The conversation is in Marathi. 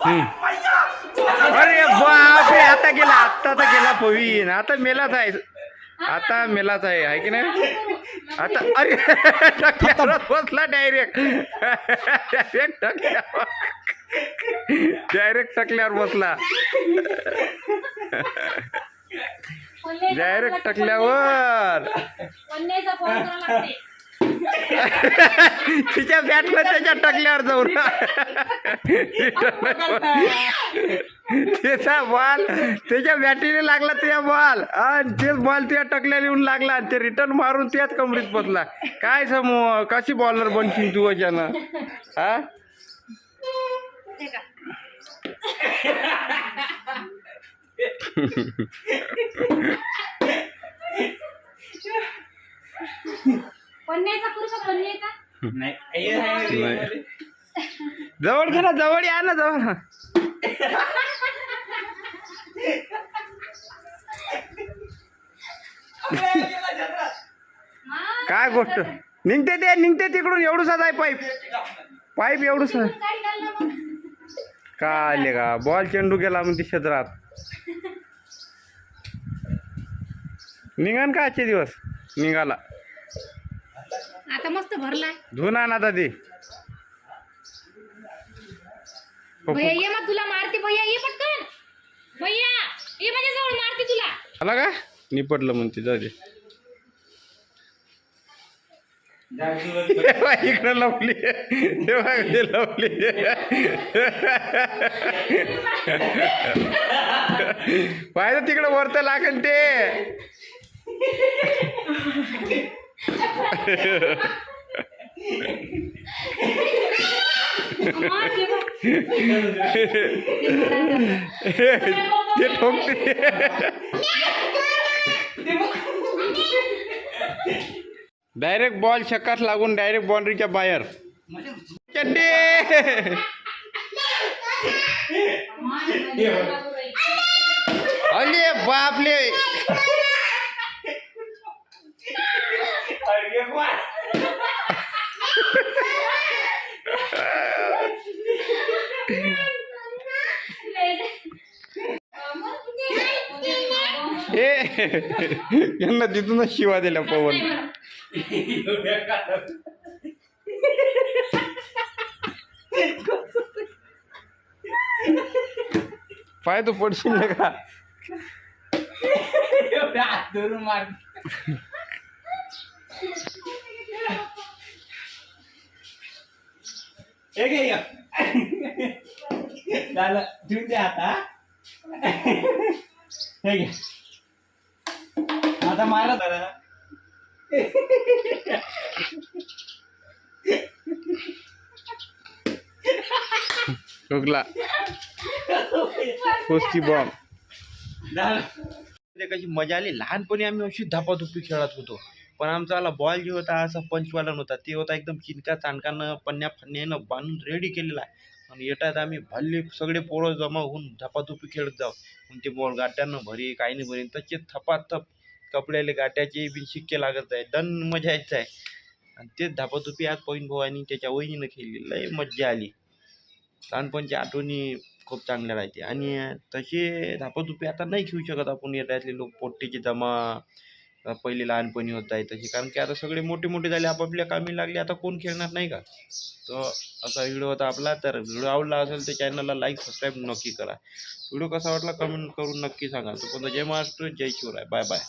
अरे बापरे आता गेला आता तर गेला पवीन आता मेलाच आहे. आता मेलाच आहे आहे की नाही? आता अरे टकल्यावर बसला डायरेक्ट डायरेक्ट टकल्यावर डायरेक्ट टकल्यावर बसला. डायरेक्ट टकल्यावर. तिच्या बॅटनं त्याच्या टकल्यावर जाऊन. त्याचा बॉल त्याच्या बॅटीने लागला त्या बॉल आणि तेच बॉल त्या टकल्या येऊन लागला. आणि ते रिटर्न मारून त्याच कमरीत बसला काय समूह कशी बॉलर बनशील तू अचानक हा? नाही. जवळ घे ना जवळ या ना जवळ. काय गोष्ट? निघते ते निघते तिकडून एवढूसाच आहे पाईप. पाईप एवढूस आहे गाडी घाल ना मग? का आले का बॉल चेंडू गेला म्हणते क्षेत्रात. निघान का आजचे दिवस? निघाला. आता मस्त भरलाय. आण आता ते. हो, भैया ये मग तुला मारते भैया ये पटकन. भैया ये माझ्या जवळ मारते तुला. आला का? निपटलं म्हणते जाऊ दे. तेव्हा इकडं लवली तेव्हा इकडे लवली पाहिजे तिकडं वरतं लागन ते. हा. ते ठोकते डायरेक्ट बॉल शकात लागून डायरेक्ट बाउंड्रीच्या बाहेर चड्डे अले बापले ए यांना तिथूनच शिवा दिला पवन. पाय तू पडशील नाही का? झालं ठेवून द्या आता. हे घ्या आता मारा जरा ठोकला कुस्ती बॉम्ब झालं ते कशी मजा आली. लहानपणी आम्ही अशी धापाधुपी खेळत होतो. पण आमचा वाला बॉल जे होता असा पंचवाला नव्हता. ते होता एकदम चिनका चाणकानं पन्न्या फन्यानं बांधून रेडी केलेला. आहे आणि येतात आम्ही भल्ले सगळे पोरं जमा होऊन धपाधुपी खेळत जाऊ. ते बॉल गाट्यानं भरी काही नाही भरी. तसे थपाथप कपड्याले गाट्याचे बिन शिक्के लागत आहे दन मजा यायचं आहे. आणि तेच धापाधुपी आज पॉईंट भाऊ आणि त्याच्या वहिनीनं खेळली लय मज्जा आली. लहानपणच्या आठवणी खूप चांगल्या राहते. आणि तसे धापाधुपी आता नाही खेळू शकत आपण येतातले लोक पोट्टीची जमा पहिले लहानपणी होत आहे तशी. कारण की आता सगळे मोठे मोठे झाले आपापल्या कामी लागले आता कोण खेळणार नाही का? तो असा व्हिडिओ होता आपला तर व्हिडिओ आवडला असेल तर चॅनलला लाईक सबस्क्राईब नक्की करा. व्हिडिओ कसा वाटला कमेंट करून नक्की सांगा. तोपर्यंत जय महाराष्ट्र जय शिवराय. Bye bye